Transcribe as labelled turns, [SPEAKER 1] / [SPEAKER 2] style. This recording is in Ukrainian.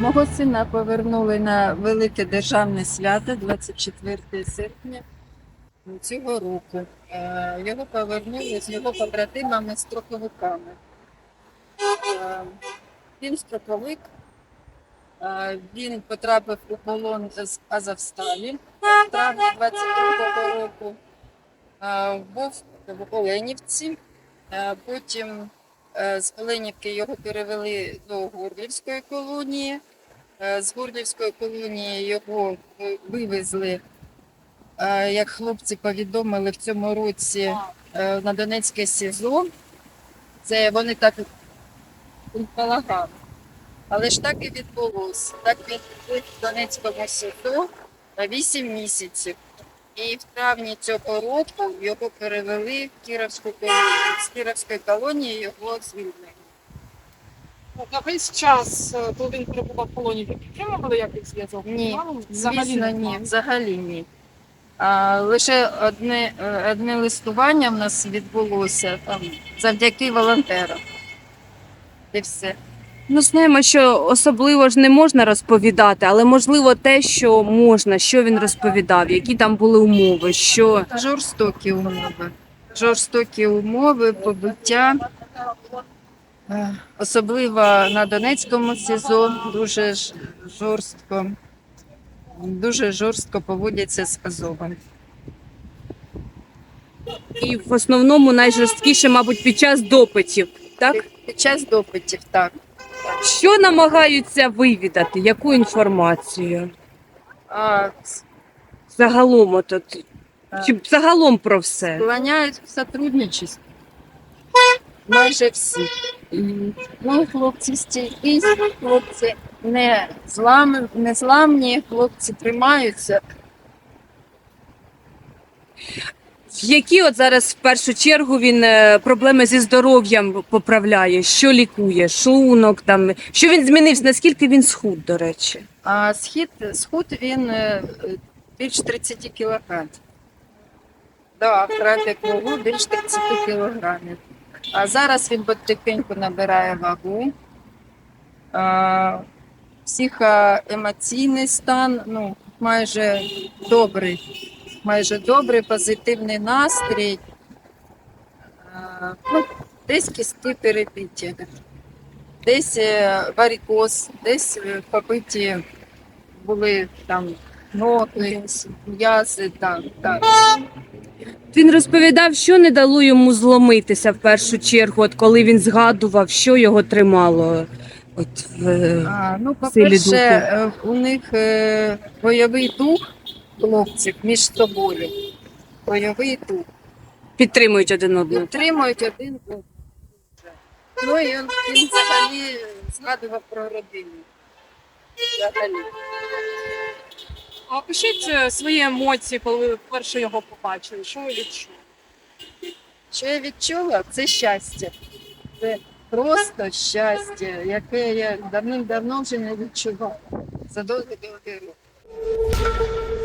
[SPEAKER 1] Мого сина повернули на велике державне свято 24 серпня цього року. Е, Його повернули з його побратимами строковиками. Е, Він строковик, Е, він потрапив у полон з Азовсталі в травні 22 року. Був в Оленівці, потім з Оленівки його перевели до Горлівської колонії. Е, З Горлівської колонії його вивезли, е, як хлопці повідомили в цьому році е, на Донецьке СІЗО. Це вони так предполагали. Але ж так і відбулося. Так він в Донецькому СІЗО на 8 місяців. І в травні цього року його перевели в Кіровську колонію. З Кіровської колонії його звільнили.
[SPEAKER 2] На весь час, е, коли він перебував в полоні, ви підтримували якийсь зв'язок?
[SPEAKER 1] Ні? Звісно, ні, взагалі ні. А, лише одне, е, одне листування в нас відбулося там, завдяки волонтерам. І все.
[SPEAKER 3] Ну, знаємо, що особливо ж не можна розповідати, але можливо те, що можна, що він розповідав, які там були умови, що
[SPEAKER 1] Жорстокі умови. Жорстокі умови, побиття. Особливо на Донецькому СІЗО дуже жорстко, дуже жорстко поводяться з Азовом.
[SPEAKER 3] і в основному найжорсткіше, мабуть, під час допитів. Так
[SPEAKER 1] Під час допитів, так.
[SPEAKER 3] що намагаються вивідати, яку інформацію?
[SPEAKER 1] А,
[SPEAKER 3] Загалом, от, от, чи загалом про все.
[SPEAKER 1] склоняють к сотрудничеству. Майже всі. Ну, хлопці стійкі, хлопці не, злам, не зламні, хлопці тримаються.
[SPEAKER 3] Які от зараз в першу чергу він е, проблеми зі здоров'ям поправляє? Що лікує? Шлунок там що він змінився? Наскільки він схуд, до речі?
[SPEAKER 1] А схід, схуд він е, більш 30 кілограмів. Да, втратив вагу більш 30 кілограмів. А зараз він потихеньку набирає вагу. Психоемоційний стан ну, майже добрий. Майже добрий, позитивний настрій. Ну, десь кістки перебиті, десь е, варикоз, десь е, побиті були там ноги, м'язи, так, так.
[SPEAKER 3] Він розповідав, що не дало йому зломитися в першу чергу, от коли він згадував, що його тримало. От в
[SPEAKER 1] А, ну, по-перше, е, у них е, бойовий дух хлопців між собою. Бойовий дух.
[SPEAKER 3] підтримують один одного.
[SPEAKER 1] Підтримують один одного. Ну і він, він взагалі згадував про родину. Взагалі.
[SPEAKER 2] А Опишіть е, свої емоції, коли ви вперше його побачили. Що ви відчули?
[SPEAKER 1] Що я відчула, це щастя. Це просто щастя, яке я давним-давно вже не відчувала за довгі-довгі роки.